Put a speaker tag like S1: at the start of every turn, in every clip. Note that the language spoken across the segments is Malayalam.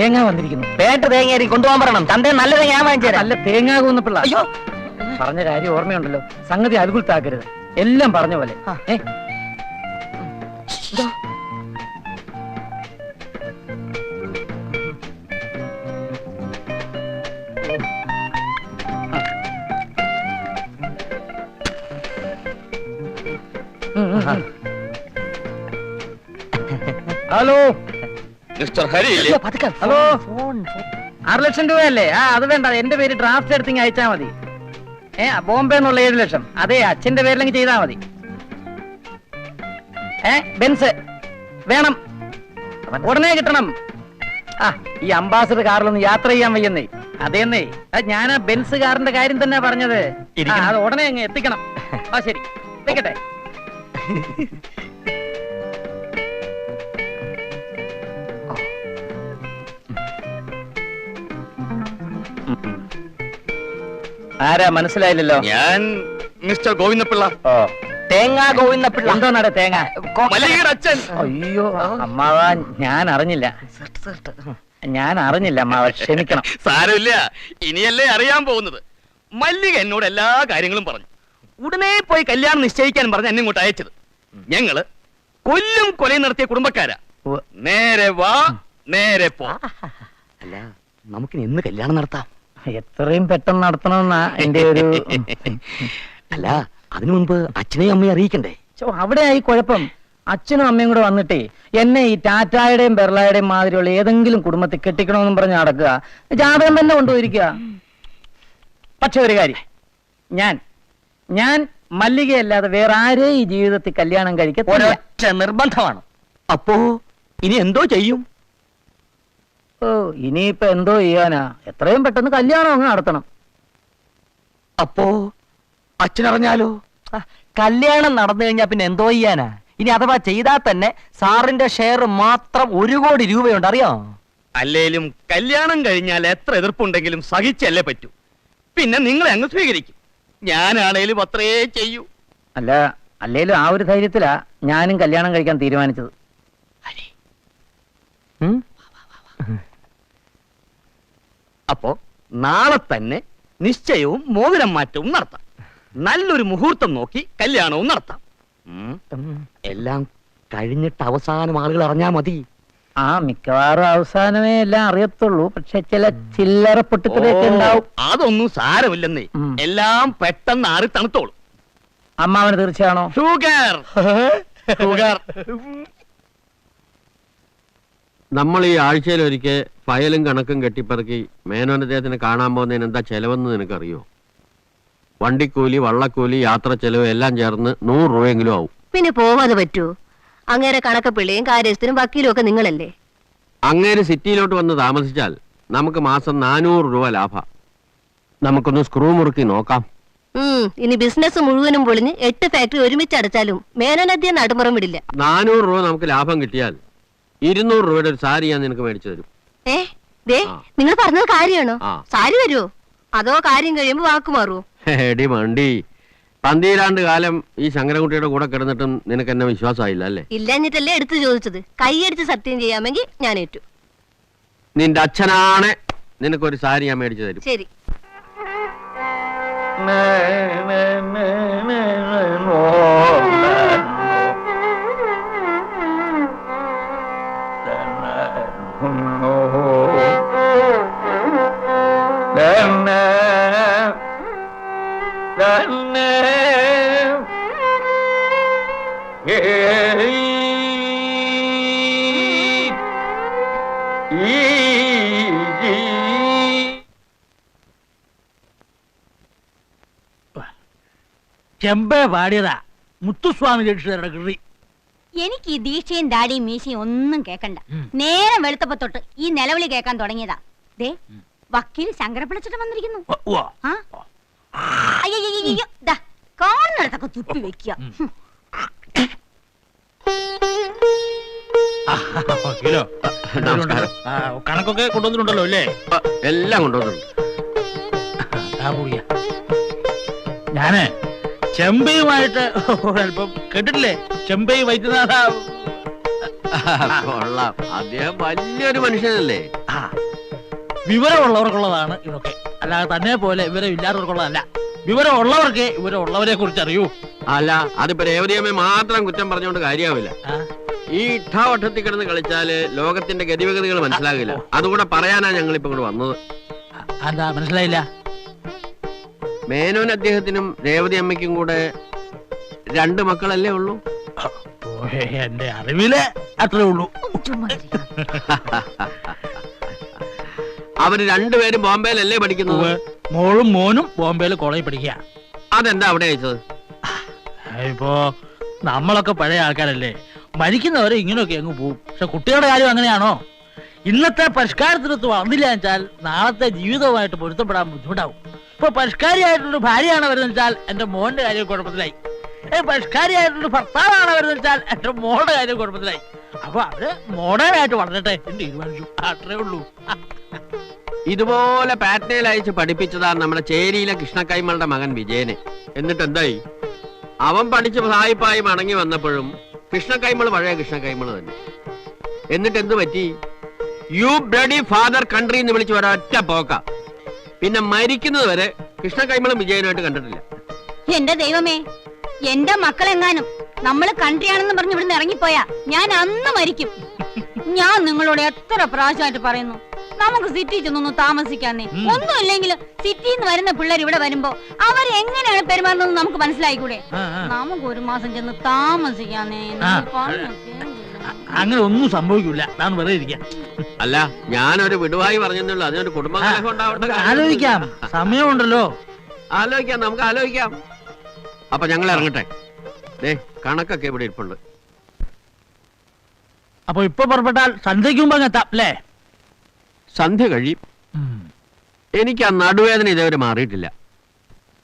S1: തേങ്ങ വന്നിരിക്കുന്നു.
S2: പേട്ട് തേങ്ങ കൊണ്ടുപോകാൻ പറയണം. തന്റെ നല്ല തേങ്ങ ഞാൻ വാങ്ങിച്ചു തരാം.
S1: നല്ല തേങ്ങ കൂന്നപ്പിള്ള
S2: അയ്യോ.
S1: പറഞ്ഞ കാര്യം ഓർമ്മയുണ്ടല്ലോ. സംഗതി അത്ഭുതാക്കരുത് എല്ലാം പറഞ്ഞ പോലെ. ഏ?
S3: മിസ്റ്റർ ഹരി.
S1: ഹലോ. ആറ് ലക്ഷം രൂപയല്ലേ? ആ അത് വേണ്ട. എന്റെ പേര് ഡ്രാഫ്റ്റ് എടുത്തിങ് അയച്ചാ മതി. ഏ ബോംബെ എന്നുള്ള ഏഴ് ലക്ഷം. അതെ അച്ഛന്റെ പേരിലെങ്കിൽ ചെയ്താ മതി. ഏ ബെൻസ് വേണം. ഉടനെ കിട്ടണം. ആ ഈ അംബാസഡർ കാറിലൊന്ന് യാത്ര ചെയ്യാൻ വയ്യെന്നേ. അതേന്നേ. അത് ഞാൻ ആ ബെൻസ് കാറിന്റെ കാര്യം തന്നെ പറഞ്ഞത്. അത് ഉടനെ അങ്ങ് എത്തിക്കണം. ആ ശരി. വെക്കട്ടെ. ആരാ മനസ്സിലായില്ലല്ലോ?
S3: ഞാൻ മിസ്റ്റർ ഗോവിന്ദപിള്ള.
S2: തേങ്ങ ഗോവിന്ദപിള്ള.
S1: എന്തോ നട തേങ്ങ?
S3: മല്ലികയുടെ അച്ഛൻ.
S1: അയ്യോ അമ്മാവ ഞാൻ അറിഞ്ഞില്ല ഞാൻ അറിഞ്ഞില്ല അമ്മാവ ക്ഷമിക്കണം.
S3: സാരമില്ല. ഇനിയല്ലേ അറിയാൻ പോകുന്നത്. മല്ലിക എന്നോട് എല്ലാ കാര്യങ്ങളും പറഞ്ഞു. ഉടനെ പോയി കല്യാണം നിശ്ചയിക്കാൻ പറഞ്ഞ് എന്നെ ഇങ്ങോട്ട് അയച്ചത്. ഞങ്ങൾ കൊല്ലും കൊലയും നടത്തിയ കുടുംബക്കാരാ. നേരെ വാ നേരെ പോ. അല്ല നമുക്കിനി എന്ന് കല്യാണം നടത്താം?
S1: എത്രയും പെട്ടെന്ന് നടത്തണമെന്നാ എന്റെ ഒരു
S3: അല്ല അതിനു മുൻപ് അച്ഛനെയും അമ്മയും അറിയിക്കണ്ടേ?
S1: ആയി കുഴപ്പം. അച്ഛനും അമ്മയും കൂടെ വന്നിട്ടേ എന്നെ ഈ ടാറ്റായുടെയും ബെർളയുടെയും മാതിരിയുള്ള ഏതെങ്കിലും കുടുംബത്തിൽ കെട്ടിക്കണമെന്നും പറഞ്ഞ് നടക്കുക. ജാതകം തന്നെ കൊണ്ടുപോയിരിക്കുക. പക്ഷെ ഒരു കാര്യം. ഞാൻ ഞാൻ മല്ലികയല്ലാതെ വേറെ ആരെയും ഈ ജീവിതത്തിൽ കല്യാണം
S2: കഴിക്കാൻ നിർബന്ധമാണ്.
S3: അപ്പോ ഇനി എന്തോ ചെയ്യും?
S1: ഓ ഇനിയിപ്പോ എന്തോ ചെയ്യാനാ? എത്രയും പെട്ടെന്ന് കല്യാണം അങ്ങ് നടത്തണം.
S3: അപ്പോ അച്ഛനറിഞ്ഞാലോ?
S2: കല്യാണം നടന്നു കഴിഞ്ഞാ പിന്നെ എന്തോ ചെയ്യാനാ? ഇനി അഥവാ ചെയ്താൽ തന്നെ സാറിന്റെ ഷെയർ മാത്രം ഒരു കോടി രൂപയുണ്ട് അറിയോ?
S3: അല്ലേലും കല്യാണം കഴിഞ്ഞാൽ എത്ര എതിർപ്പുണ്ടെങ്കിലും സഹിച്ചല്ലേ പറ്റൂ. പിന്നെ നിങ്ങളെ അങ്ങ് സ്വീകരിക്കും. ഞാനാണേലും അത്രേ ചെയ്യൂ.
S1: അല്ല അല്ലേലും ആ ഒരു ധൈര്യത്തിലാ ഞാനും കല്യാണം കഴിക്കാൻ തീരുമാനിച്ചത്.
S2: ഉം?
S3: അപ്പോ നാളെ തന്നെ നിശ്ചയവും മോതിരം മാറ്റവും നടത്താം. നല്ലൊരു മുഹൂർത്തം നോക്കി കല്യാണവും നടത്താം. ഉം. എല്ലാം കഴിഞ്ഞിട്ട് അവസാനം ആളുകൾ അറിഞ്ഞാ മതി.
S1: ആ മിക്കവാറും അവസാനമേ എല്ലാം അറിയത്തുള്ളൂ. പക്ഷെ ചില ചില്ലറ പൊട്ടിത്തെറിയൊക്കെ ഉണ്ടാവും.
S3: ഓ, അതൊന്നും സാരമില്ലെന്നേ.
S1: ഉം.
S3: എല്ലാം പെട്ടെന്ന് ആറി തണുത്തോളും.
S1: അമ്മാവന് തീർച്ചയാണോ?
S3: ഷുഗർ ഷുഗർ
S4: നമ്മൾ ഈ ആഴ്ചയിൽ ഒരിക്കൽ ഫയലും കണക്കും കെട്ടിപ്പറക്കി മേനോൻ അദ്ദേഹത്തിന് കാണാൻ പോകുന്നതിന് എന്താ ചെലവെന്ന് നിനക്കറിയോ? വണ്ടിക്കൂലി വള്ളക്കൂലി യാത്ര ചെലവ് എല്ലാം ചേർന്ന് നൂറ് രൂപയെങ്കിലും ആവും.
S5: പിന്നെ പോവാതെ പറ്റൂ. അങ്ങേരെ കണക്കപ്പിള്ളിയും കാര്യസ്ഥനും വക്കീലും ഒക്കെ നിങ്ങളല്ലേ?
S4: അങ്ങേര് സിറ്റിയിലോട്ട് വന്ന് താമസിച്ചാൽ നമുക്ക് മാസം നാനൂറ് രൂപ ലാഭ. നമുക്കൊന്ന് സ്ക്രൂ മുറുക്കി നോക്കാം.
S5: ഉം ഇനി ബിസിനസ് മുഴുവനും പൊളിഞ്ഞ് എട്ട് ഫാക്ടറി ഒരുമിച്ച് അടച്ചാലും മേനോനദ്യം നടുമുറം വിടില്ല.
S4: നാനൂറ് രൂപ നമുക്ക് ലാഭം കിട്ടിയാൽ ഇരുന്നൂറ് രൂപയുടെ ഒരു സാരി ഞാൻ നിനക്ക് മേടിച്ചു തരും.
S5: ഏ? ദേ. നിങ്ങൾ പറഞ്ഞത് കാര്യമാണോ? സാരി വരുമോ അതോ കാര്യം കഴിയുമ്പോ വാക്ക് മാറുമോ
S4: എടി മണ്ടി. പന്തിരാണ്ട് കാലം ഈ ശങ്കരൻകുട്ടിയുടെ കൂടെ കിടന്നിട്ടും നിനക്ക് എന്നെ വിശ്വാസമായില്ല അല്ലേ?
S5: ഇല്ലഞ്ഞിട്ടല്ലേ എടുത്തു ചോദിച്ചത്. കൈയടിച്ച് സത്യം ചെയ്യാമെങ്കിൽ ഞാൻ ഏറ്റു.
S4: നിന്റെ അച്ഛനാണ് നിനക്കൊരു സാരി ഞാൻ മേടിച്ചു തരും.
S5: ശരി.
S6: ചെമ്പേ പാടിയതാ മുത്തുസ്വാമി ദീക്ഷിതരുടെ കൃതി
S7: എനിക്ക് ഈ ദീക്ഷയും ദാടിയും മീശയും ഒന്നും കേക്കണ്ട നേരം വെളുത്തപ്പോ തൊട്ട് ഈ നിലവിളി കേൾക്കാൻ തുടങ്ങിയതാ ദേ വക്കീൽ ശങ്കരപ്പിളച്ചിട്ട് വന്നിരിക്കുന്നു. ആ ദാ, കാണുന്നിടത്തൊക്കെ തുപ്പി വെക്കുക
S6: ആ, വക്കീലോ
S4: നമസ്കാരം.
S6: ആ, കണക്കൊക്കെ കൊണ്ടുവന്നിട്ടുണ്ടല്ലോ അല്ലേ
S4: എല്ലാം കൊണ്ടുവന്നിട്ടുണ്ട്
S6: ആ ഞാൻ ചെമ്പയുമായിട്ട് അല്പം കേട്ടിട്ടില്ലേ? ചെമ്പൈ വൈദ്യനാഥ
S4: കൊള്ളാം. അദ്ദേഹം വലിയൊരു മനുഷ്യനല്ലേ?
S6: ആ. വിവരമുള്ളവർക്കുള്ളതാണ് ഇതൊക്കെ. അല്ലാതെ തന്നെ പോലെ വിവരം ഇല്ലാത്തവർക്കുള്ളതല്ല വിവരമുള്ളവർക്ക് വിവരമുള്ളവരെ കുറിച്ച് അറിയൂ
S4: അല്ല അതിപ്പോ രേവതിയമ്മ മാത്രം കുറ്റം പറഞ്ഞുകൊണ്ട് കാര്യമാവില്ല
S6: ആ,
S4: ഈ ഇട്ടാവട്ടത്തിൽ കിടന്ന് കളിച്ചാൽ ലോകത്തിന്റെ ഗതിവഗതികൾ മനസ്സിലാകില്ല. അതുകൂടെ പറയാനാ ഞങ്ങൾ ഇപ്പൊ ഇങ്ങോട്ട് വന്നത്.
S6: അതാ മനസ്സിലായില്ല?
S4: മേനോൻ അദ്ദേഹത്തിനും രേവതി അമ്മയ്ക്കും കൂടെ രണ്ട് മക്കളല്ലേ ഉള്ളൂ?
S6: എന്റെ അറിവിലെ അത്രേ ഉള്ളൂ.
S4: അവർ രണ്ടുപേരും ബോംബെയിലല്ലേ പഠിക്കുന്നത്.
S6: മോളും മോനും ബോംബെയിൽ കോളേജിൽ പഠിക്കുക
S4: അതെന്താ അവിടെ അയച്ചത്
S6: ഇപ്പോ നമ്മളൊക്കെ പഴയ ആൾക്കാരല്ലേ. മരിക്കുന്നവരെ ഇങ്ങനെയൊക്കെ അങ്ങ് പോവും. പക്ഷെ കുട്ടികളുടെ കാര്യം അങ്ങനെയാണോ? ഇന്നത്തെ പരിഷ്കാരത്തിനൊത്ത് വന്നില്ല വെച്ചാൽ നാളത്തെ ജീവിതവുമായിട്ട് പൊരുത്തപ്പെടാൻ ബുദ്ധിമുട്ടാവും. ഇപ്പൊ പരിഷ്കാരിയായിട്ടൊരു ഭാര്യയാണ് അവരെന്ന് വെച്ചാൽ എന്റെ മോന്റെ കാര്യം കുഴപ്പത്തിലായി. പരിഷ്കാരിയായിട്ടൊരു ഭർത്താവാണ് അവരെന്ന് വെച്ചാൽ എന്റെ മോളുടെ കാര്യം കുഴപ്പത്തിലായി. അപ്പൊ അവർ മോഡേൺ ആയിട്ട് വളരട്ടെ എന്ന് തീരുമാനിച്ചു. അത്രേ ഉള്ളൂ.
S4: ഇതുപോലെ പാറ്റ്നയിൽ അയച്ച് പഠിപ്പിച്ചതാണ് നമ്മുടെ ചേരിയിലെ കൃഷ്ണക്കൈമളുടെ മകൻ വിജയനെ. എന്നിട്ട് എന്തായി അവൻ പഠിച്ച് സായിപ്പായി മടങ്ങി വന്നപ്പോഴും കൃഷ്ണക്കൈമൾ പഴയ കൃഷ്ണക്കൈമൾ തന്നെ. എന്നിട്ട് എന്ത് പറ്റി? യു ബ്രഡി ഫാദർ കൺട്രി എന്ന് വിളിച്ച് ഒരൊറ്റ പോക്ക. പിന്നെ മരിക്കുന്നത് വരെ കൃഷ്ണ കൈമളം വിജയനായിട്ട് കണ്ടിട്ടില്ല.
S7: എന്റെ ദൈവമേ എന്റെ മക്കളെങ്ങാനും നമ്മൾ കൺട്രിയാണെന്ന് പറഞ്ഞ് ഇവിടുന്ന് ഇറങ്ങിപ്പോയാ ഞാൻ അന്ന് മരിക്കും. ഞാൻ നിങ്ങളോട് എത്ര പ്രാവശ്യമായിട്ട് പറയുന്നു നമുക്ക് സിറ്റി ചെന്നൊന്ന് താമസിക്കാന്നേ.
S6: ഉം.
S7: ഒന്നും ഇല്ലെങ്കിൽ സിറ്റിയിൽ നിന്ന് വരുന്ന പിള്ളേർ ഇവിടെ വരുമ്പോ അവർ എങ്ങനെയാണ് പെരുമാറുന്നത് നമുക്ക് മനസ്സിലായിക്കൂടെ. നമുക്ക് ഒരു മാസം ചെന്ന് താമസിക്കാന്നേ
S6: അങ്ങനെ ഒന്നും സംഭവിക്കില്ല ഞാൻ വെറുതെ ഇരിക്കാം.
S4: അല്ല ഞാനൊരു വിടുവായി പറഞ്ഞെന്നുള്ളൂ. അതിനൊരു കുടുംബകലഹം ഉണ്ടാവട്ടെ
S6: ആലോചിക്കാം. സമയമുണ്ടല്ലോ.
S4: ആലോചിക്കാം നമുക്ക് ആലോചിക്കാം. അപ്പൊ ഞങ്ങൾ ഇറങ്ങട്ടെ. ദേ കണക്കൊക്കെ ഇവിടെ ഇരിപ്പുണ്ട്.
S6: അപ്പൊ ഇപ്പൊ പുറപ്പെട്ടാൽ സന്ധ്യയ്ക്ക് മുമ്പ് അങ്ങ് എത്താം അല്ലേ?
S4: സന്ധ്യ കഴിയും. എനിക്ക് ആ നടുവേദന ഇതേവരെ മാറിയിട്ടില്ല.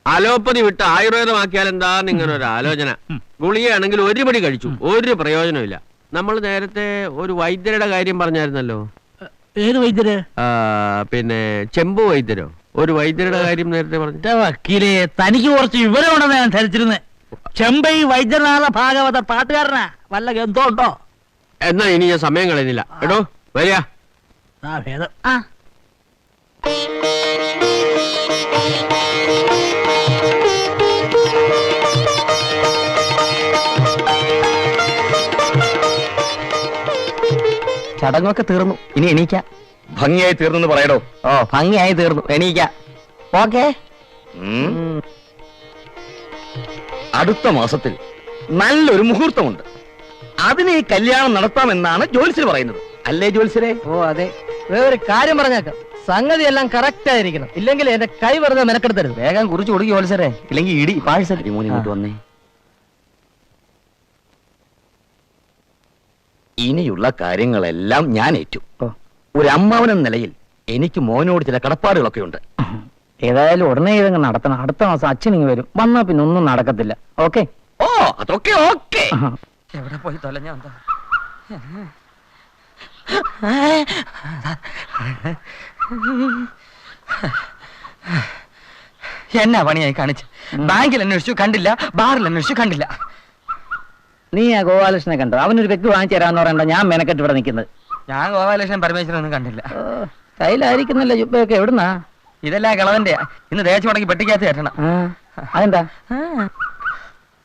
S4: അലോപ്പതി വിട്ട് ആയുർവേദമാക്കിയാൽ എന്താ നിങ്ങളൊരു ഒരു ആലോചന.
S6: ഗുളിയാണെങ്കിൽ
S4: ഗുളികയാണെങ്കിൽ ഒരു പടി കഴിച്ചു. ഒരു പ്രയോജനമില്ല നമ്മൾ നേരത്തെ ഒരു വൈദ്യരുടെ കാര്യം പറഞ്ഞായിരുന്നല്ലോ.
S6: ഏത് വൈദ്യര്?
S4: ആ, പിന്നെ ചെമ്പു വൈദ്യരോ? ഒരു വൈദ്യരുടെ കാര്യം നേരത്തെ പറഞ്ഞു.
S6: വക്കീലേ തനിക്ക് കുറച്ച് വിവരമുണ്ടെന്ന് ഞാൻ ധരിച്ചിരുന്നത് ചെമ്പൈ വൈദ്യനാഥ ഭാഗവത പാട്ടുകാരനാ. വല്ല ഗന്ധോ ഉണ്ടോ?
S4: എന്നാ ഇനി ഞാൻ സമയം കളയുന്നില്ല. കേട്ടോ വരിക.
S6: ആ ഭേദം.
S7: ആ.
S2: ചടങ്ങൊക്കെ തീർന്നു. ഇനി എണീക്കാ.
S3: ഭംഗിയായി തീർന്നു പറയടോ.
S2: ഓ ഭംഗിയായി തീർന്നു. എണീക്കാ. ഓക്കെ.
S3: അടുത്ത മാസത്തിൽ നല്ലൊരു മുഹൂർത്തമുണ്ട്. അതിന് ഈ കല്യാണം നടത്താമെന്നാണ് ജോൽസിൽ പറയുന്നത്. അല്ലേ ജ്യോത്സ്യരെ?
S1: ഓ അതെ. വേറൊരു കാര്യം പറഞ്ഞേക്കാം. സംഗതി എല്ലാം കറക്റ്റ് ആയിരിക്കണം. ഇല്ലെങ്കിൽ എന്റെ കൈ വെറുതെ മെനക്കെടുത്തരുത്.
S2: വേഗം കുറിച്ച് കൊടുക്കും ജോലിസരെ ഇല്ലെങ്കിൽ ഇടി പാഴ്സൽ.
S3: വന്നേ. ഇനിയുള്ള കാര്യങ്ങളെല്ലാം ഞാൻ ഏറ്റു. ഒരു അമ്മാവനെന്ന നിലയിൽ എനിക്ക് മോനോട് ചില കടപ്പാടുകളൊക്കെ ഉണ്ട്
S1: ഏതായാലും ഉടനെ ഇതങ്ങ് നടത്തണം. അടുത്ത മാസം അച്ഛൻ ഇങ്ങ് വരും. വന്നാ പിന്നെ ഒന്നും നടക്കത്തില്ല. ഓക്കെ?
S3: ഓ അതൊക്കെ ഓക്കെ.
S2: എവിടെ പോയി തൊലഞ്ഞ എന്നാ പണിയായി കാണിച്ചു? ബാങ്കിൽ അന്വേഷിച്ചു കണ്ടില്ല. ബാറിൽ അന്വേഷിച്ചു കണ്ടില്ല.
S1: നീ ആ ഗോപാലകൃഷ്ണനെ കണ്ടോ? അവനൊരു വ്യക്തി വാങ്ങിച്ചു തരാന്ന് പറയണ്ട ഞാൻ മെനക്കെട്ട് ഇവിടെ നിൽക്കുന്നത്.
S2: ഞാൻ ഗോപാലകൃഷ്ണൻ പരമേശ്വരൻ ഒന്നും കണ്ടില്ല.
S1: കയ്യിലായിരിക്കുന്നല്ലോ ജുബയൊക്കെ എവിടുന്നാ?
S2: ഇതെല്ലാം കിളവന്റെ. ഇന്ന് ദേശം മുടക്കി പെട്ടിക്കകത്ത് കയറ്റണം
S1: ആ, അതെന്താ?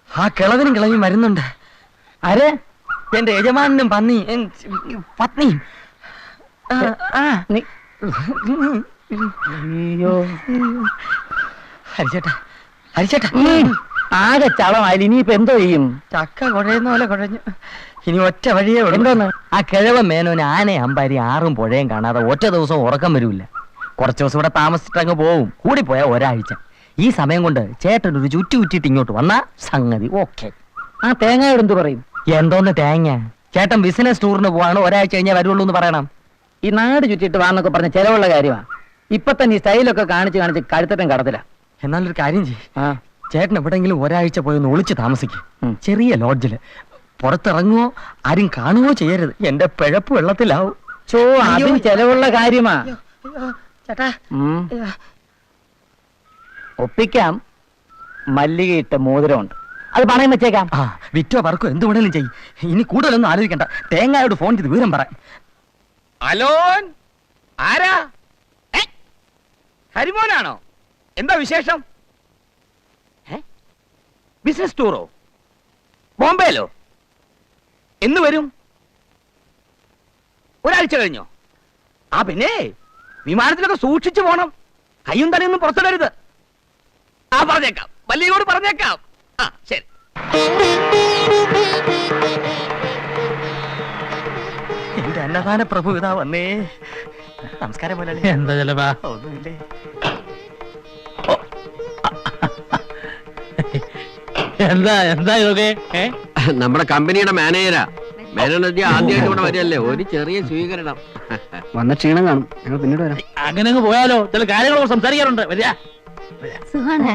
S2: ആ കിളവനും കിളവി മരുന്നുണ്ട്
S1: ആരെ?
S2: എന്റെ യജമാനും പന്നി പത്നിയും. അരിച്ചേട്ടാ ആ.
S1: ആകെ ചളമായാലും ഇനിയിപ്പോ എന്തോ ചെയ്യും?
S2: ചക്ക കുഴയുന്ന പോലെ കുഴഞ്ഞു. ഇനി ഒറ്റ വഴിയേ ഉള്ളൂ? ആ കിഴവൻ മേനോന് ആനയെ അമ്പാരി ആറും പുഴയും കാണാതെ ഒറ്റ ദിവസം ഉറക്കം വരൂല കുറച്ച് ദിവസം ഇവിടെ താമസിച്ചിട്ട് അങ്ങ് പോവും. പോയാൽ ഒരാഴ്ച. ഈ സമയം കൊണ്ട് ചേട്ടൻ ഒരു ചുറ്റി ഉറ്റിട്ട് ഇങ്ങോട്ട് വന്നാ സംഗതി ഓക്കെ.
S1: ആ തേങ്ങയോട് എന്ത് പറയും?
S2: എന്തോന്ന് തേങ്ങ? ചേട്ടൻ ബിസിനസ് ടൂറിന് പോവാണ്. ഒരാഴ്ച കഴിഞ്ഞാൽ വരുള്ളൂ എന്ന് പറയണം.
S1: ഈ നാട് ചുറ്റിട്ട് വാന്നൊക്കെ പറഞ്ഞ ചെലവുള്ള കാര്യമാണ് ഇപ്പൊ തന്നെ ഈ സ്റ്റൈലൊക്കെ കാണിച്ച് കാണിച്ച് കഴുത്തട്ടം കടത്തില്ല.
S2: എന്നാലൊരു കാര്യം ചെയ്യും.
S1: ആ.
S2: ചേട്ടൻ എവിടെങ്കിലും ഒരാഴ്ച പോയൊന്ന് ഒളിച്ച് താമസിക്കും. ചെറിയ ലോഡ്ജിൽ. പുറത്തിറങ്ങുവോ ആരും കാണുകയോ ചെയ്യരുത്. എന്റെ പിഴപ്പ് വെള്ളത്തിലാവും.
S1: ചോ അതും ചെലവുള്ള കാര്യമാ. ഒപ്പിക്കാം. മല്ലികയിട്ട മോതിരമുണ്ട്. അത് പണയം വെച്ചേക്കാം.
S2: ആ വിറ്റോ പറക്കോ എന്ത് വേണേലും ചെയ്യും. ഇനി കൂടുതലൊന്നും ആലോചിക്കണ്ട. തേങ്ങായോട് ഫോൺ ചെയ്ത് വിവരം പറ.
S3: അലോൻ? ആരാ? ഹരിമോനാണോ? എന്താ വിശേഷം? ബിസിനസ് ടൂറോ ബോംബെയിലോ? എന്ന് വരും? ഒരാഴ്ച കഴിഞ്ഞോ? ആ പിന്നെ വിമാനത്തിലൊക്കെ സൂക്ഷിച്ചു പോണം. കയ്യും തലയൊന്നും പുറത്തിടരുത്. ആ പറഞ്ഞേക്കാം. വല്ലിയോട് പറഞ്ഞേക്കാം. ആ ശരി.
S2: എന്റെ അന്നദാന പ്രഭു ഇതാ വന്നേ. നമസ്കാരം മുതലാളി
S6: എന്താ ചെലവാ
S2: ഒന്നുമില്ലേ?
S6: എന്താ എന്താ ഇതൊക്കെ ഏ?
S4: നമ്മുടെ കമ്പനിയുടെ മാനേജരാ. ആദ്യമായിട്ട് ഇവിടെ വരികയല്ലേ? ഒരു ചെറിയ സ്വീകരണം.
S1: വന്ന ക്ഷീണം കാണും. ഞങ്ങൾ പിന്നീട് വരാം.
S6: അങ്ങനെ അങ്ങ് പോയാലോ? ചില സംസാരിക്കാറുണ്ട്. വരിക.
S5: സുഖാണ്.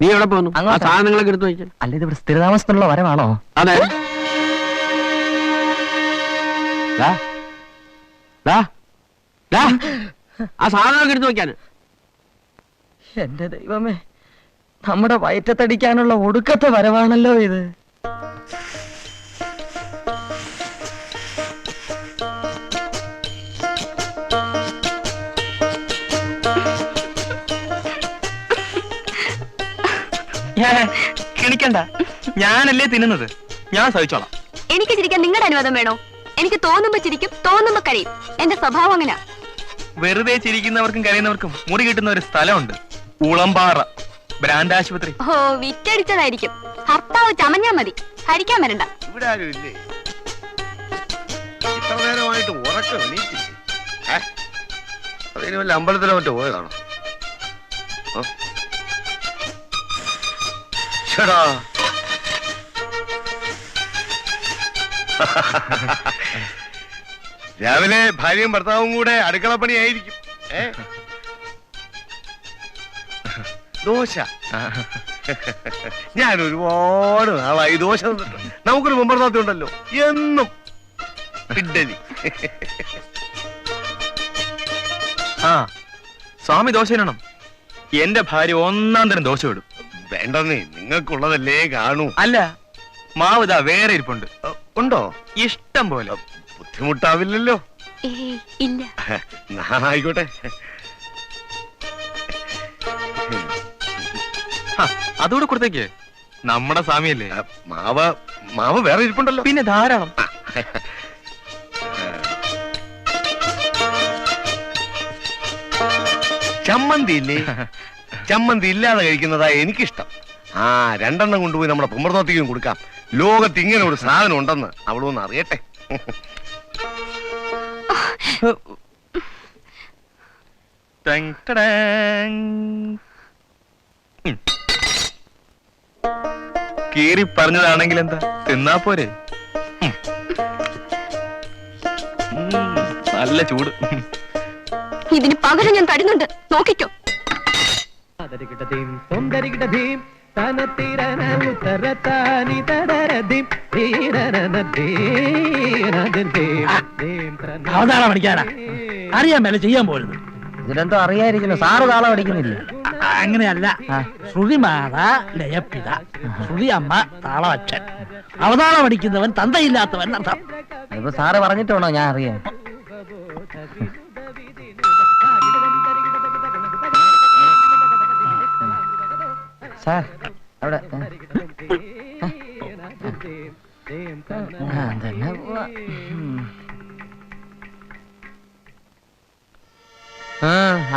S4: നീ എവിടെ പോന്നു? ആ
S2: അങ്ങോട്ടാ.
S4: സാധനങ്ങളൊക്കെ എടുത്തു വയ്ക്കാൻ
S2: അല്ല ഇത് ഇവിടെ സ്ഥിരതാമസത്തിനുള്ള വരവാണോ?
S4: അതെ. ആ സാധനങ്ങളൊക്കെ എടുത്തു വയ്ക്കാൻ
S2: എന്റെ ദൈവമേ നമ്മുടെ വയറ്റത്തടിക്കാനുള്ള ഒടുക്കത്തെ വരവാണല്ലോ ഇത്.
S3: ക്ഷണിക്കണ്ട. ഞാനല്ലേ തിന്നുന്നത്? ഞാൻ സഹിച്ചോളാം.
S5: എനിക്ക് ചിരിക്കാൻ നിങ്ങളുടെ അനുവാദം വേണോ? എനിക്ക് തോന്നുമ്പോ ചിരിക്കും തോന്നുമ്പോ കരയും. എന്റെ സ്വഭാവം അങ്ങനെ.
S3: വെറുതെ ചിരിക്കുന്നവർക്കും കരയുന്നവർക്കും മുറി കിട്ടുന്ന ഒരു സ്ഥലമുണ്ട്. ഉളമ്പാറ ബ്രാൻഡ് ആശുപത്രി.
S5: ഓ വിറ്റടിച്ചതായിരിക്കും. ഭർത്താവ് ചമഞ്ഞാ മതി. ഹരിക്കാൻ വരണ്ട.
S8: ഇവിടെ ആരും ഇല്ലേ ഇത്ര നേരമായിട്ട് ഉറക്കം എണീറ്റില്ലേ? ഏ? അതിന് വല്ല അമ്പലത്തിലോ മറ്റോ പോയതാണോ? ശ്ശെടാ. രാവിലെ ഭാര്യയും ഭർത്താവും കൂടെ അടുക്കളപ്പണി ആയിരിക്കും ഏ? ദോശ. ഞാൻ ഒരുപാട് നാളായി ദോശ നമുക്കൊരു മുമ്പർത്താത്തി ഉണ്ടല്ലോ. എന്നും ഇഡ്ഡലി.
S3: ആ സ്വാമി ദോശ ഇടണം. എന്റെ ഭാര്യ ഒന്നാം തരം ദോശ ഇടും.
S8: വേണ്ടെന്നേ നിങ്ങൾക്കുള്ളതല്ലേ കാണൂ.
S3: അല്ല മാവ് ഇതാ വേറെ ഇരിപ്പുണ്ട്.
S8: ഉണ്ടോ?
S3: ഇഷ്ടം പോലെ.
S8: ബുദ്ധിമുട്ടാവില്ലല്ലോ.
S5: ഇല്ല.
S8: ആയിക്കോട്ടെ.
S3: അതുകൂടെ കൊടുത്തേക്ക്. നമ്മുടെ സ്വാമിയല്ലേ?
S8: മാവ മാവ് വേറെ ഇരിപ്പുണ്ടല്ലോ.
S3: പിന്നെ ധാരാളം.
S8: ചമ്മന്തി ഇല്ലേ? ചമ്മന്തി ഇല്ലാതെ കഴിക്കുന്നതാ എനിക്കിഷ്ടം. ആ രണ്ടെണ്ണം കൊണ്ടുപോയി നമ്മുടെ പുമ്മർത്തോത്തിക്കും കൊടുക്കാം. ലോകത്ത് ഇങ്ങനെ ഒരു സാധനം ഉണ്ടെന്ന് അവളൊന്ന് അറിയട്ടെ.
S3: ടങ്. ഉം. കീറി പറഞ്ഞതാണെങ്കിൽ എന്താ? തിന്നാ പോരെ. നല്ല ചൂട്.
S5: ഇതിന് പകരം ഞാൻ തരുന്നുണ്ട്. നോക്കിക്കോ.
S6: അവതാളം അറിയാൻ മേലെ ചെയ്യാൻ പോലും
S2: ഇതിലെന്തോ അറിയാതിരിക്കുന്നു. സാറ് താളം അടിക്കുന്നില്ല.
S6: അങ്ങനെയല്ല ശ്രുതിമാത ലയപ്പിത ശ്രുതി അമ്മ താളവച്ചൻ അവതാളം പഠിക്കുന്നവൻ തന്തയില്ലാത്തവൻ അർത്ഥം
S2: ഇപ്പൊ സാറ് പറഞ്ഞിട്ടാണോ ഞാൻ അറിയാൻ സാർ അവിടെ തന്നെ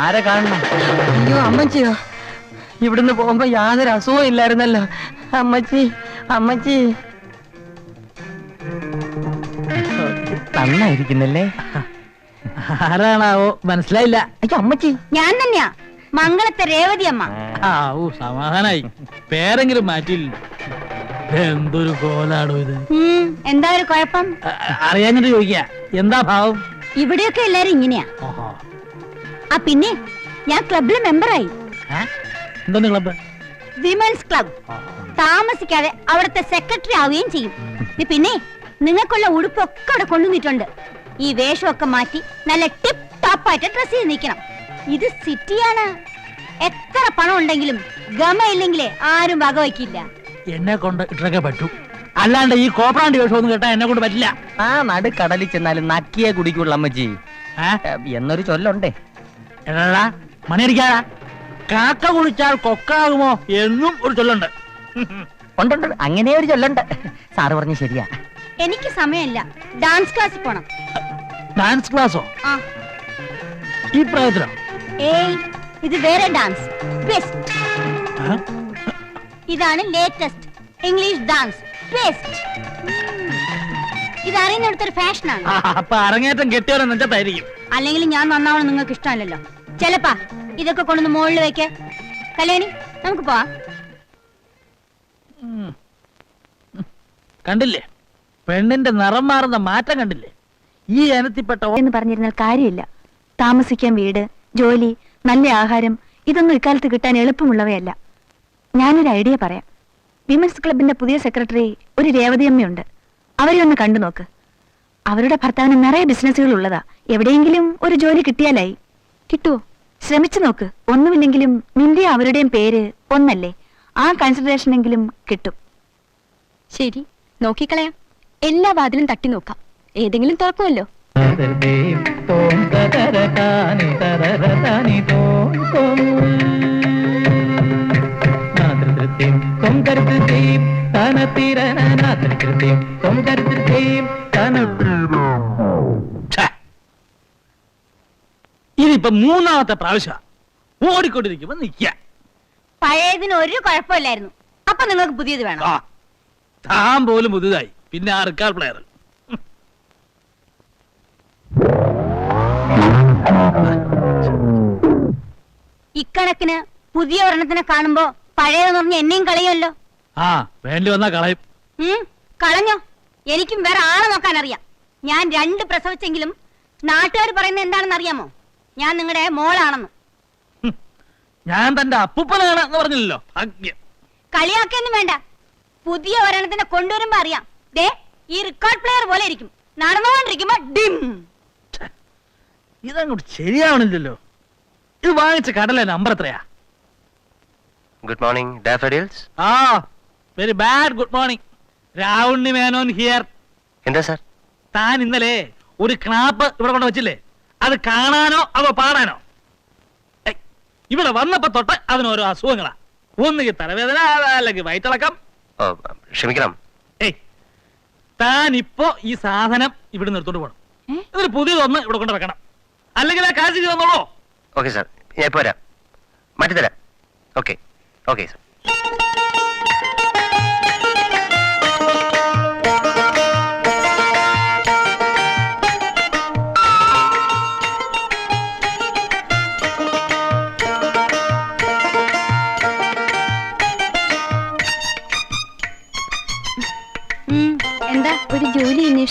S2: ആരെ കാണണം? അയ്യോ അമ്മച്ചിയോ? ഇവിടുന്ന് പോകുമ്പോ യാതൊരു അസുഖവും ഇല്ലായിരുന്നല്ലോ. അമ്മച്ചി അമ്മച്ചി. നന്നായിരിക്കുന്നല്ലേ
S6: ആരാണാവോ? മനസ്സിലായില്ല.
S2: അയ്യോ അമ്മച്ചി.
S7: ഞാൻ തന്നെയാ. മംഗളത്തെ രേവതി അമ്മ.
S6: ആ ഓ സമാധാനായി. പേരെങ്കിലും മാറ്റിയില്ല എന്തൊരു കോലാടോ ഇത്.
S7: എന്താ ഒരു കുഴപ്പം?
S6: അറിയാഞ്ഞിട്ട് ചോദിക്കാ. എന്താ ഭാവം?
S7: ഇവിടെയൊക്കെ എല്ലാരും ഇങ്ങനെയാ. ആ പിന്നെ ഞാൻ ക്ലബിലെ മെമ്പറായി.
S6: ക്ലബ്ബ്?
S7: Women's club. താമസിക്കാതെ അവിടുത്തെ സെക്രട്ടറി ആവുകയും ചെയ്യും. പിന്നെ നിങ്ങൾക്കുള്ള ഉടുപ്പൊക്കെ അവിടെ കൊണ്ടുവന്നിട്ടുണ്ട്. ഈ വേഷമൊക്കെ മാറ്റി നല്ല ടിപ്പ് ടോപ്പായിട്ട് ഡ്രസ് ചെയ്ത് നിൽക്കണം. ഇത് സിറ്റിയാണ്. എത്ര പണം ഉണ്ടെങ്കിലും ഗമ ഇല്ലെങ്കിലേ ആരും വകവയ്ക്കില്ല.
S6: എന്നെ കൊണ്ട് ഇട്ടൊക്കെ പറ്റൂ. അല്ലാണ്ട് ഈ കോപ്രാണ്ടി വേഷം ഒന്നും കേട്ടാ എന്നെ കൊണ്ട് പറ്റില്ല.
S2: ആ നടുക്കടലിൽ കടലിൽ ചെന്നാലും നക്കിയേ കുടിക്കുള്ളൂ അമ്മച്ചി. എന്നൊരു ചൊല്ലുണ്ടേ.
S6: എടാ മണിയടിക്കാടാ കാക്ക കുളിച്ചാൽ കൊക്കാകുമോ എന്നും ഒരു ചൊല്ലുണ്ട്.
S2: ഉണ്ടുണ്ട് അങ്ങനെ ഒരു ചൊല്ലുണ്ട്. സാറ് പറഞ്ഞ ശരിയാ.
S7: എനിക്ക് സമയമില്ല. ഡാൻസ് ക്ലാസ്സിൽ പോണം.
S6: ഡാൻസ് ക്ലാസ്സോ?
S7: ആ.
S6: ഈ പ്രായത്തിലോ
S7: ഏയ് ഇത് വേറെ ഡാൻസ്. ബെസ്റ്റ് ഇതാണ് ലേറ്റസ്റ്റ് ഇംഗ്ലീഷ് ഡാൻസ് ബെസ്റ്റ് ഇത് അറിയുന്നിടത്തൊരു ഫാഷനാണ്
S6: അപ്പൊ അരങ്ങേറ്റം കെട്ടിയാലും നെഞ്ചത്തായിരിക്കും
S7: അല്ലെങ്കിൽ ഞാൻ നന്നാവണം നിങ്ങൾക്ക് ഇഷ്ടമല്ലല്ലോ. ചെലപ്പാ ഇതൊക്കെ കൊണ്ടുവന്ന് മുകളിൽ വെക്ക. കല്യാണി നമുക്ക് പോവാ.
S6: കണ്ടില്ലേ? പെണ്ണിന്റെ നിറം മാറുന്ന മാറ്റം കണ്ടില്ലേ? ഈ ഇനത്തിൽപ്പെട്ട
S9: എന്ന് പറഞ്ഞിരുന്നാൽ കാര്യമില്ല. താമസിക്കാൻ വീട് ജോലി നല്ല ആഹാരം ഇതൊന്നും ഇക്കാലത്ത് കിട്ടാൻ എളുപ്പമുള്ളവയല്ല. ഞാനൊരു ഐഡിയ പറയാം. വിമൻസ് ക്ലബിന്റെ പുതിയ സെക്രട്ടറി ഒരു രേവതിയമ്മയുണ്ട്. അവരെ ഒന്ന് കണ്ടു നോക്ക്. അവരുടെ ഭർത്താവിന് നിറയെ ബിസിനസ്സുകൾ ഉള്ളതാ. എവിടെയെങ്കിലും ഒരു ജോലി കിട്ടിയാലായി. കിട്ടുവോ? ശ്രമിച്ചു നോക്ക്. ഒന്നുമില്ലെങ്കിലും നിന്റെ അവരുടെയും പേര് ഒന്നല്ലേ? ആ കൺസിഡറേഷൻ എങ്കിലും കിട്ടും.
S5: ശരി നോക്കിക്കളയാം. എല്ലാ വാതിലും തട്ടി നോക്കാം. ഏതെങ്കിലും തുറക്കുമല്ലോ.
S6: ഛേ. ഇതിപ്പോ മൂന്നാമത്തെ പ്രാവശ്യ ഓടിക്കൊണ്ടിരിക്കുമ്പോ നിക്ക.
S7: പഴയതിന് ഒരു കുഴപ്പമില്ലായിരുന്നു. അപ്പൊ നിങ്ങൾക്ക് പുതിയത് വേണം?
S6: ആ താൻ പോലും പുതുതായി പിന്നെ ആ റിക്കാർഡ് പ്ലെയർ
S7: ഇക്കണക്കിന് പുതിയ ഒരെണ്ണത്തിനെ കാണുമ്പോ പഴയതെന്ന് പറഞ്ഞ എന്നെയും കളയുമല്ലോ.
S6: ആ വേണ്ടി വന്നാ കളയും.
S7: ഉം, കളഞ്ഞോ? എനിക്കും വേറെ ആളെ നോക്കാൻ അറിയാം ഞാൻ രണ്ട് പ്രസവിച്ചെങ്കിലും നാട്ടുകാർ പറയുന്നത് എന്താണെന്ന് അറിയാമോ? ഞാൻ നിങ്ങളുടെ മോളാണെന്ന്.
S6: ഞാൻ തന്റെ അപ്പൂപ്പനാണ് എന്ന് പറഞ്ഞില്ലല്ലോ. ഭാഗ്യം.
S7: കളിയാക്കൊന്നും വേണ്ട. പുതിയ ഒരെണ്ണത്തിന്റെ കൊണ്ടുവരുമ്പോ അറിയാം. ദേ ഈ റെക്കോർഡ് പ്ലെയർ പോലെ ഇരിക്കും. നടന്നുകൊണ്ടിരിക്കുമ്പോ ഡിം.
S6: ഇതങ്ങോട്ട് ശരിയാവണില്ലല്ലോ. ഇത് വാങ്ങിച്ച കടല നമ്പർ എത്രയാ?
S10: ഗുഡ് മോർണിംഗ് ഡാഫഡിൽസ്
S6: ആ very bad good morning Ravunni Menon here
S10: എന്താ സർ
S6: താൻ ഇന്നലെ ഒരു ക്ലാപ്പ് ഇവിടെ കൊണ്ട് വെച്ചില്ലേ അത് കാണാനോ അതോ പാടാനോ? ഇവിടെ വന്നപ്പോ തൊട്ട് അതിന് ഓരോ അസുഖങ്ങളാ. ഒന്നുകിൽ തലവേദന അല്ലെങ്കിൽ വയറ്റിളക്കം.
S10: ക്ഷമിക്കണം.
S6: ഏയ് താൻ ഇപ്പോ ഈ സാധനം ഇവിടെ നിർത്തോണ്ട് പോകണം ഇതൊരു പുതിയതൊന്ന് ഇവിടെ കൊണ്ട് വെക്കണം. അല്ലെങ്കിൽ ആ കാശ് തന്നോളൂ.
S10: Okay sir. ഞാൻ ഇപ്പോൾ വരാം. മാറ്റിത്തരാം. Okay okay sir.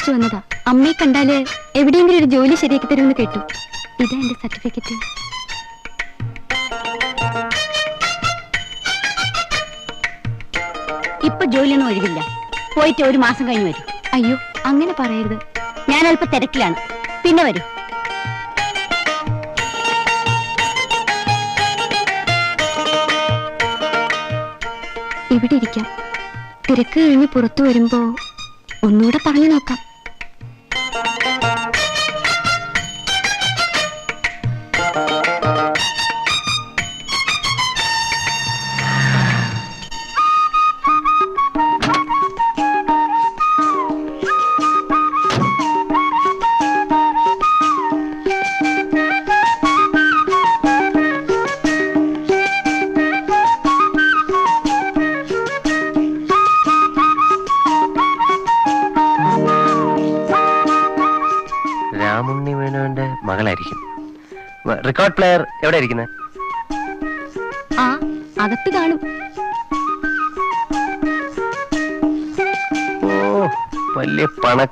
S9: അന്വേഷിച്ചു വന്നതാ. അമ്മയെ കണ്ടാൽ എവിടെയെങ്കിലും ഒരു ജോലി ശരിയാക്കി തരുമെന്ന് കേട്ടു. ഇതാ എന്റെ സർട്ടിഫിക്കറ്റ്.
S7: ഇപ്പൊ ജോലിയൊന്നും ഒഴിവില്ല. പോയിട്ട് ഒരു മാസം കഴിഞ്ഞ് വരും.
S9: അയ്യോ അങ്ങനെ പറയരുത്.
S7: ഞാൻ അല്പം തിരക്കിലാണ്. പിന്നെ വരും.
S9: ഇവിടെ ഇരിക്കാം. തിരക്ക് കഴിഞ്ഞ് പുറത്തു വരുമ്പോ ഒന്നുകൂടെ പറഞ്ഞു നോക്കാം.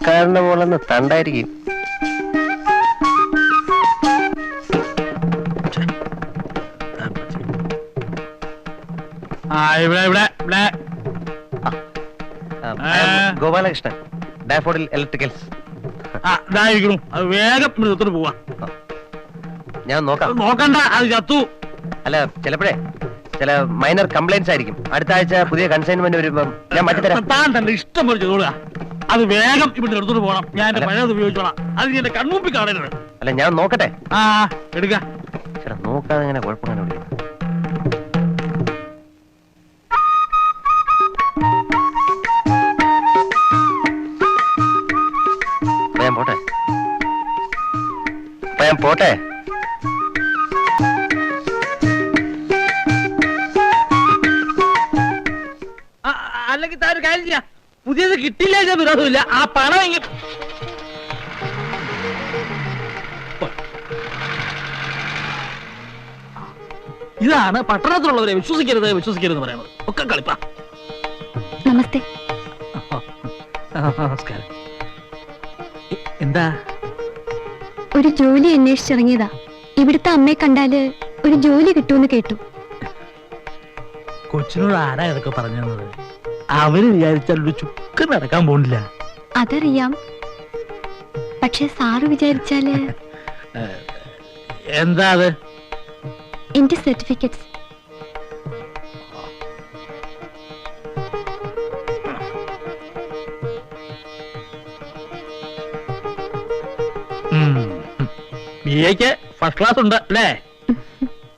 S10: പണക്കാരന്റെ മോളെന്ന് തണ്ടായിരിക്കും.
S6: ആ ഇവിടെ ഇവിടെ ഇവിടെ.
S10: ഗോപാലകൃഷ്ണൻ ഡാഫോഡിൽ ഇലക്ട്രിക്കൽസ്
S6: ആ ഇതായിരിക്കണു. അത് വേഗം പോവാ.
S10: ഞാൻ നോക്കാം.
S6: നോക്കണ്ട അത് ചത്തു.
S10: അല്ല ചിലപ്പോഴേ ചില മൈനർ കംപ്ലൈന്റ്സ് ആയിരിക്കും. അടുത്ത ആഴ്ച പുതിയ കൺസൈൻമെന്റ് വരുമ്പം ഞാൻ മാറ്റിത്തരാം.
S6: താൻ തന്റെ ഇഷ്ടം പോലെ ചെയ്തോളുക. അത് വേഗം ഇവിടെ എടുത്തോണ്ട് പോകണം ഞാൻ എന്റെ പഴയത് ഉപയോഗിച്ചോളാം. അത് നീ എന്റെ കൺമുമ്പിൽ കാണരുത്.
S10: അല്ല ഞാൻ നോക്കട്ടെ.
S6: ആ എടുക്ക.
S10: ചേട്ടാ നോക്കാതെ ഇങ്ങനെ കുഴപ്പം ഞാൻ പോട്ടെ? ഞാൻ പോട്ടെ?
S6: അല്ലെങ്കിൽ താരൊരു കാര്യം ചെയ്യാം. പുതിയത് കിട്ടില്ല എന്ന വിരോധമില്ല. ആ പണം എങ്കിൽ ഇതാണ് പട്ടണത്തിലുള്ളവരെ വിശ്വസിക്കരുത് വിശ്വസിക്കരുത് പറയുന്നത്. ഒക്കെ കളിപ്പ.
S9: നമസ്തേ.
S6: നമസ്കാരം. എന്താ?
S9: ഒരു ജോലി അന്വേഷിച്ചിറങ്ങിയതാ. ഇവിടുത്തെ അമ്മയെ കണ്ടാൽ ഒരു ജോലി കിട്ടുമെന്ന് കേട്ടു.
S6: കൊച്ചിനോട് ആരാ ഇതൊക്കെ പറഞ്ഞു തന്നത് അവർ വിചാരിച്ചാൽ ഒരു ചുക്ക് നടക്കാൻ പോണില്ല.
S9: അതറിയാം. പക്ഷെ സാറ് വിചാരിച്ചാൽ
S6: എന്താ അത്?
S9: എന്റെ certificates.
S6: B Ec first class ഉണ്ട് അല്ലേ?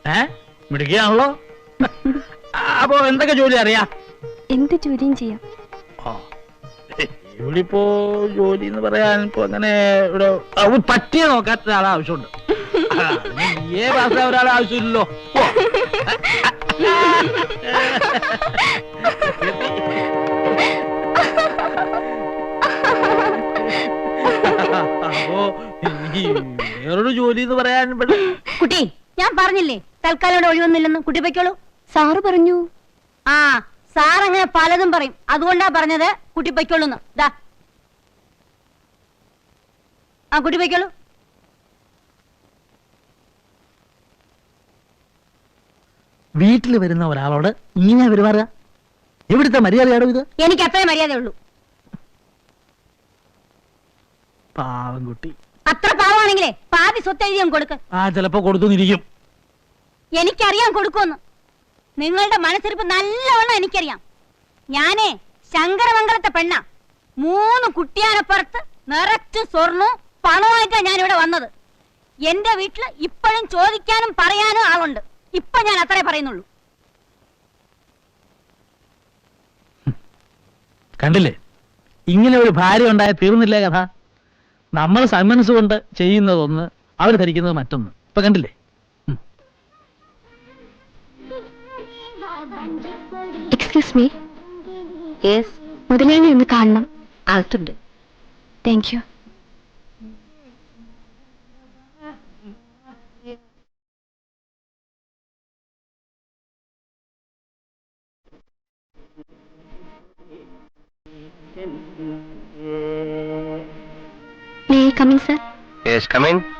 S6: ഏ മിടുക്കിയാണല്ലോ? അപ്പോ എന്തൊക്കെ ജോലി അറിയാം?
S9: എന്ത് ജോലിയും ചെയ്യാം.
S6: ഇവിടിപ്പോ ജോലി എന്ന് പറയാൻ ഇപ്പൊ അങ്ങനെ ഇവിടെ പറ്റിയ നോക്കാത്ത ഒരാളെ ആവശ്യമുണ്ട്. ഏ ഭാഷ പാസ് ഒരാളെ ആവശ്യമില്ലല്ലോ. അപ്പോ വേറൊരു ജോലി എന്ന് പറയാൻ
S7: കുട്ടി ഞാൻ പറഞ്ഞില്ലേ തൽക്കാലം ഇവിടെ ഒഴിവൊന്നുമില്ലെന്ന്. കുട്ടി പൊയ്ക്കോളൂ.
S9: സാറ് പറഞ്ഞു.
S7: ആ സാർ അങ്ങനെ പലതും പറയും. അതുകൊണ്ടാ പറഞ്ഞത് കുട്ടി പൊയ്ക്കോളൂന്ന് ദാ. ആ കുട്ടി പൊയ്ക്കോളൂ
S6: വീട്ടിൽ വരുന്ന ഒരാളോട് ഇങ്ങനെ പെരുമാറുക? എവിടുത്തെ മര്യാദയാണോ ഇത്?
S7: എനിക്ക് അത്രേ മര്യാദയുള്ളൂ.
S6: പാവം കുട്ടി.
S7: അത്ര പാവമാണെങ്കിലേ പാതി സ്വത്ത് എഴുതി അങ്ങ് കൊടുക്ക്.
S6: ആ ചിലപ്പോ കൊടുത്തുനിരിക്കും
S7: എനിക്കറിയാൻ കൊടുക്കുമെന്ന്. നിങ്ങളുടെ മനസ്സിരിപ്പ് നല്ലവണ്ണം എനിക്കറിയാം. ഞാനേ ശങ്കരമംഗലത്തെ പെണ്ണ. മൂന്ന് കുട്ടിയാനപ്പുറത്ത് നിറച്ച് സ്വർണവും പണവുമായിട്ടാണ് ഞാൻ ഇവിടെ വന്നത്. എന്റെ വീട്ടിൽ ഇപ്പോഴും ചോദിക്കാനും പറയാനും ആളുണ്ട്. ഇപ്പൊ ഞാൻ അത്രേ പറയുന്നുള്ളൂ.
S6: കണ്ടില്ലേ? ഇങ്ങനെ ഒരു ഭാര്യ ഉണ്ടായ തീർന്നില്ലേ കഥ? നമ്മൾ സമ്മൻസ് കൊണ്ട് ചെയ്യുന്നതൊന്ന് അവർ ധരിക്കുന്നത് മറ്റൊന്ന്. ഇപ്പൊ കണ്ടില്ലേ?
S9: എക്സ്ക്യൂസ് മീ യെസ് മുതലാളി ഒന്ന് കാണണം.
S5: അകത്തുണ്ട്
S9: thank you May I come
S10: in, sir? Yes, come come in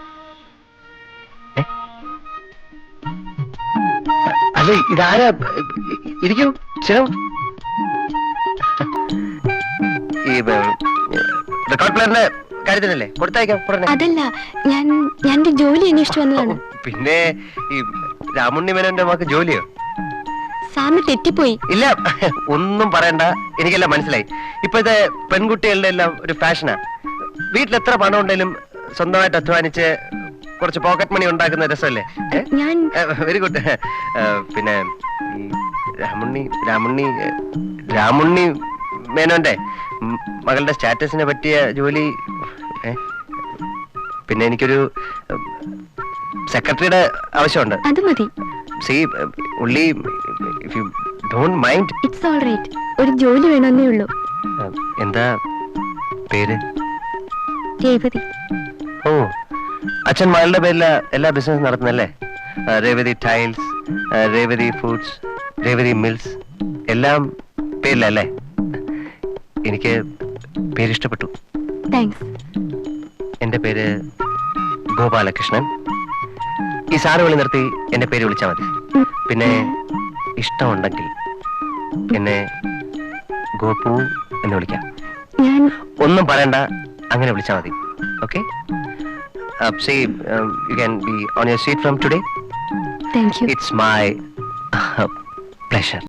S10: അല്ല ഇതാരാ? ഇരിക്കൂ ഈ റെക്കോർഡ് പ്ലെയറിന്റെ കാര്യത്തിനല്ലേ കൊടുത്തയക്കാം ഉടനെ
S9: അതല്ല ഞാൻ ഞാൻ എന്റെ ജോലി അന്വേഷിച്ചു വന്നതാണ്.
S10: പിന്നെ ഈ രാമുണ്ണി മേനോന്റെ മക്ക് ജോലിയോ?
S9: സാറിന് തെറ്റിപ്പോയി.
S10: ഇല്ല ഒന്നും പറയണ്ട. എനിക്കെല്ലാം മനസ്സിലായി. ഇപ്പോഴത്തെ പെൺകുട്ടികളുടെ എല്ലാം ഒരു ഫാഷനാ. വീട്ടിൽ എത്ര പണം ഉണ്ടെങ്കിലും സ്വന്തമായിട്ട് അധ്വാനിച്ച് കുറച്ച് പോക്കറ്റ് മണി ഉണ്ടാക്കുന്ന രസമല്ലേ?
S9: ഞാൻ
S10: വെരി ഗുഡ് പിന്നെ രാമുണ്ണി രാമുണ്ണി രാമുണ്ണി മേനോന്റെ മകളുടെ സ്റ്റാറ്റസിനെ പറ്റിയ ജോലി? പിന്നെ എനിക്കൊരു സെക്രട്ടറിയുടെ ആവശ്യമുണ്ട്.
S9: അത് മതി.
S10: സി ഉള്ളി if you don't mind
S9: it's all right ഒരു ജോലി വേണമെന്നേ ഉള്ളൂ.
S10: എന്താ പേര്?
S9: രേവതി.
S10: ഓ അച്ഛൻ മകളുടെ പേരിൽ എല്ലാ business നടത്തുന്നല്ലേ Revathi tiles Revathi foods Revathi mills എല്ലാം പേരിലല്ലേ? എനിക്ക് പേരിഷ്ടപ്പെട്ടു.
S9: താങ്ക്സ്
S10: എന്റെ പേര് ഗോപാലകൃഷ്ണൻ. ഈ സാറ് വിളി നിർത്തി എന്റെ പേര് വിളിച്ചാൽ മതി. പിന്നെ ഇഷ്ടമുണ്ടെങ്കിൽ എന്നെ ഗോപു എന്ന് വിളിക്കാം. ഒന്നും പറയണ്ട അങ്ങനെ വിളിച്ചാൽ മതി. Uh, you can be on your seat from today. Thank
S5: you. It's
S10: my uh, pleasure.